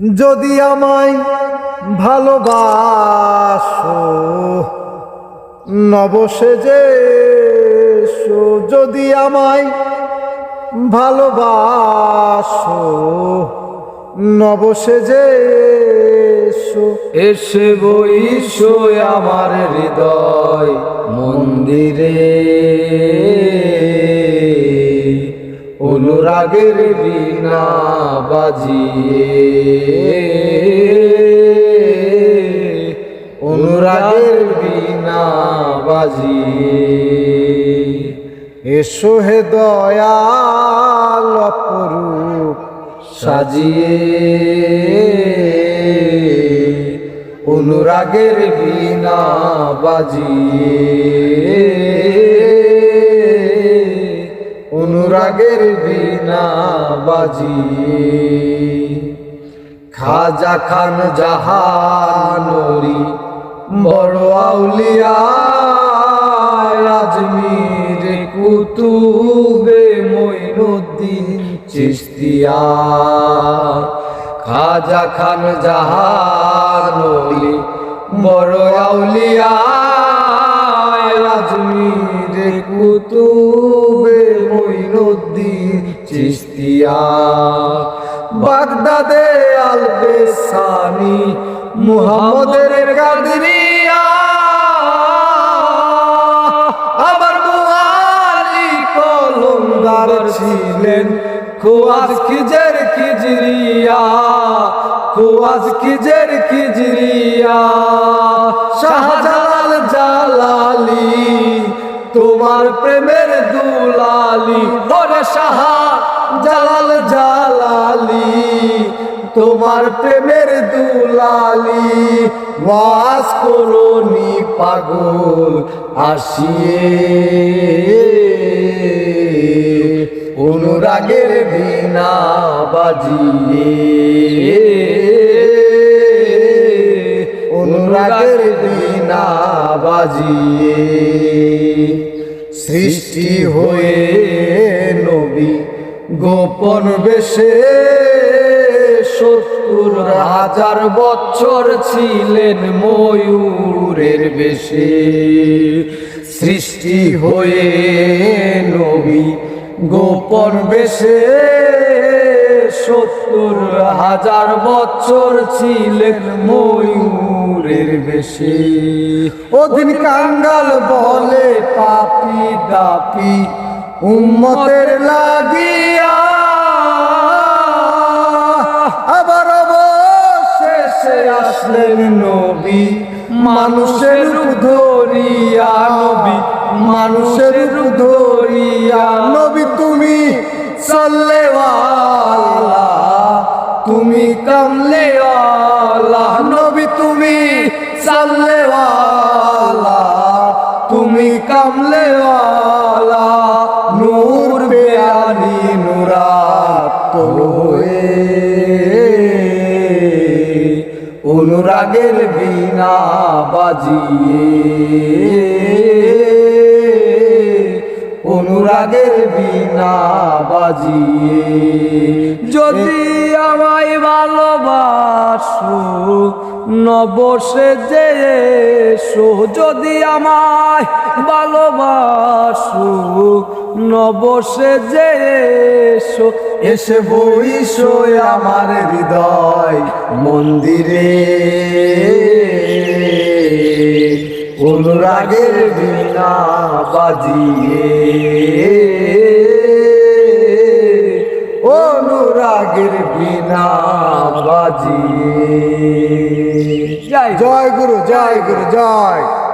যদি আমায় ভালোবাসো নবসেজে যদি আমায় ভালোবাসো নবসেজে এসে বইসো আমার হৃদয় মন্দিরে। অনুরাগের বিনা বাজিয়ে। অনুরাগের বিনা বাজিয়ে। এসো হে দয়াল অপরূপ সাজিয়ে। অনুরাগের বিনা বাজিয়ে। অনুরাগের বিনা বাজিয়ে খাজা খান জাহানরি বড় আউলিয়া আজমির কুতুবে মঈনুদ্দিন চিস্তিয়া খাজা খান জাহানরি বড় আউলিয়া বাগদাদে আলবেসানি মুহাম্মদের কাদরিয়া আবার মুআলি কলমদার ছিলেন খুয়াজ খিজের খিজরিয়া খুয়াজ খিজের খিজরিয়া শাহজালাল জালালি তোমার প্রেমের দুলালি ওরে সাহা জালাল জালালি। তোমার প্রেমের দুলালি বাস করনি পাগল আসিয়ে অনুরাগের বিনা বাজিয়ে। অনুরাগের বিনা বাজিয়ে সৃষ্টি হয়ে নবী গোপন বেশে, সত্তর হাজার বছর ছিলেন ময়ূরের বেশে। সৃষ্টি হয়ে নবী গোপন বেশে, সত্তর হাজার বছর ছিলেন ময়ূরের বেশে। ওদিন কাঙ্গাল বলে পাপি দাপি, উম্মতের লাগিয়া। আবার অবশেষে আসলেন নবী, মানুষের ধরিয়া নবী, মানুষের ধরিয়া নবী, তুমি চললে তুমি কামলে আলা নবী তুমি চললে তুমি কামলে আলা নূর বেয়ানি নুরাত হয়ে। অনুরাগের বিনা বাজিয়ে। অনুরাগের বিনা বাজিয়ে। যদি আমায় ভালোবাসো নবসে যে যদি আমায় ভালোবাসো নবসে যে এসে বইসো আমার হৃদয় মন্দিরে। অনুরাগের বিনা বাজিয়ে। অনুরাগের বিনা বাজিয়ে। জয় গুরু জয় গুরু জয়।